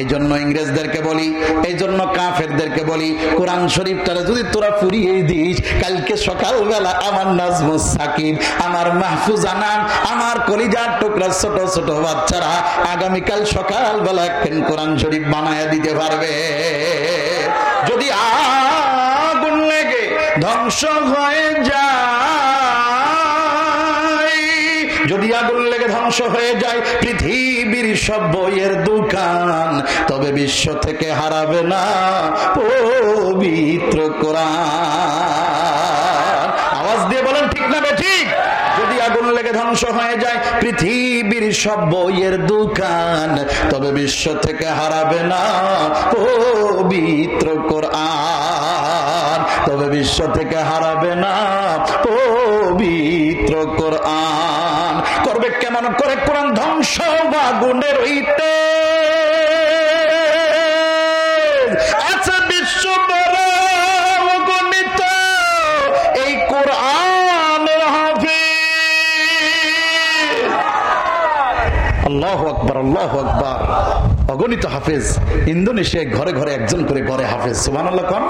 এই জন্য ইংরেজদেরকে বলি এই জন্য কাফেরদেরকে বলি, কোরআন শরীফটারে যদি তোরা পুড়িয়ে দিস, কালকে সকালবেলা আমার নাজমুস সাকিব, আমার মাহফুজ আনাম, আমার কলিজার টুকরা ছোট ছোট বাচ্চারা আগামীকাল সকালবেলা একখান কোরআন শরীফ বানায়া দিতে পারবে। যদি আগুন লেগে ধ্বংস হয়ে যায়, যদি আগুন লেগে ধ্বংস হয়ে যায় পৃথিবীর সব বইয়ের দোকান, তবে বিশ্ব থেকে হারাবে না পবিত্র কোরআন। আওয়াজ দিয়ে বলেন, ঠিক না ঠিক? যদি আগুন লেগে ধ্বংস হয়ে যায় পৃথিবীর সব বইয়ের দোকান, তবে বিশ্ব থেকে হারাবে না পবিত্র কোরআন। তবে বিশ্ব থেকে হারাবে না পবিত্র কোরআন। করবে কেমন করে কোরআন ধ্বংস বা গুণের হইতে? আচ্ছা বিশ্ব বড় অগণিত এই কোরআনের হাফিজ। আল্লাহ আকবর আল্লাহ আকবর। অগণিত হাফেজ। ইন্দোনেশিয়ায় ঘরে ঘরে একজন করে ঘরে হাফেজ। সুমান আল্লাহ কন।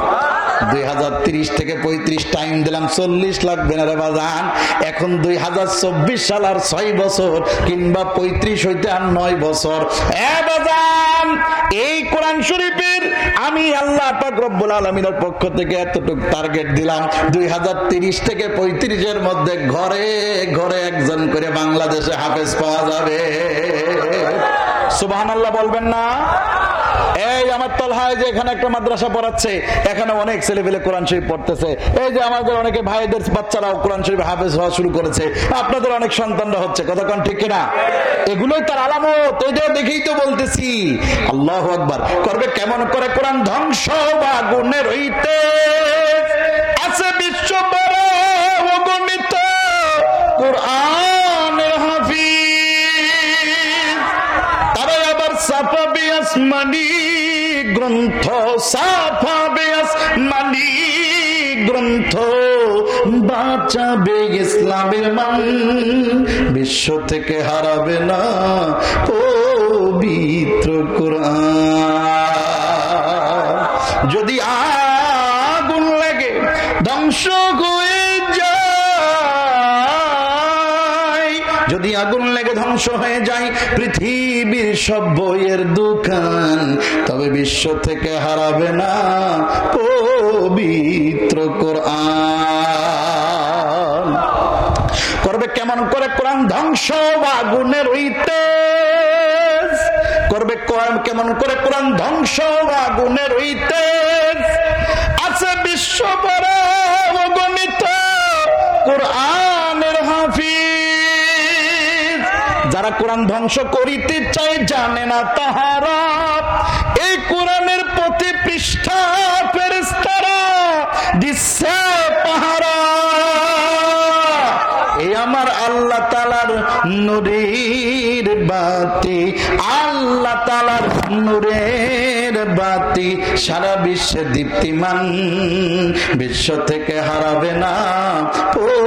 দুই হাজার তিরিশ থেকে পঁয়ত্রিশ টাইম দিলাম চল্লিশ বেনারে বাজান। এখন দুই হাজার চব্বিশ সাল আর ছয় বছর কিংবা পঁয়ত্রিশ নয় বছর। এই কোরআন শরীফের আমি আল্লাহ রব্বুল আলমিনের পক্ষ থেকে এতটুকু টার্গেট দিলাম। দুই থেকে পঁয়ত্রিশের মধ্যে ঘরে ঘরে একজন করে বাংলাদেশে হাফেজ পাওয়া যাবে। সুবাহান আল্লাহ বলবেন না? তলহায় যে এখানে একটা মাদ্রাসা পড়াচ্ছে, এখানে অনেক ছেলে পেলে কোরআন শরীফ পড়তেছে। এই যে আমাদের অনেকে ভাইদের বাচ্চারাও কোরআন শরীফ হাফেজ হওয়া শুরু করেছে, আপনাদের অনেক সন্তানরা হচ্ছে, কথা কোন ঠিক কিনা? এগুলোই তার আলামত এই যে দেখেই তো বলতেছি। আল্লাহ আকবার, করবে কেমন করে কোরআন ধ্বংস বা গুণের হইতে? আছে বিশ্ব বড় অগণিত কোরআনের হাফিজ। গ্রন্থ সাফাবে আসমানি গ্রন্থ বাঁচাবে ইসলামের মান। বিশ্ব থেকে হারাবে না পবিত্র কোরআন। যদি আগুন লাগে, ধ্বংস হয়ে যদি আগুন লেগে ধ্বংস হয়ে যায়, পৃথিবীর সব বইয়ের দোকান তবে বিশ্ব থেকে হারাবে না পবিত্র কোরআন। করবে কেমন করে কোরআন ধ্বংস আগুনের হইতে করবে কোরআন কেমন করে কোরআন ধ্বংস আগুনের হইতে আছে বিশ্ব বড় অগণিত কোরআনের যারা কোরআন ধ্বংস করিতে চায় জানে না তাহারা। এই কোরআনের প্রতি পৃষ্ঠা এই আমার আল্লাহ তালার নুরের বাতি, আল্লাহ তালার নুরের বাতি সারা বিশ্বে দীপ্তিমান, বিশ্ব থেকে হারাবে না। পবিত্র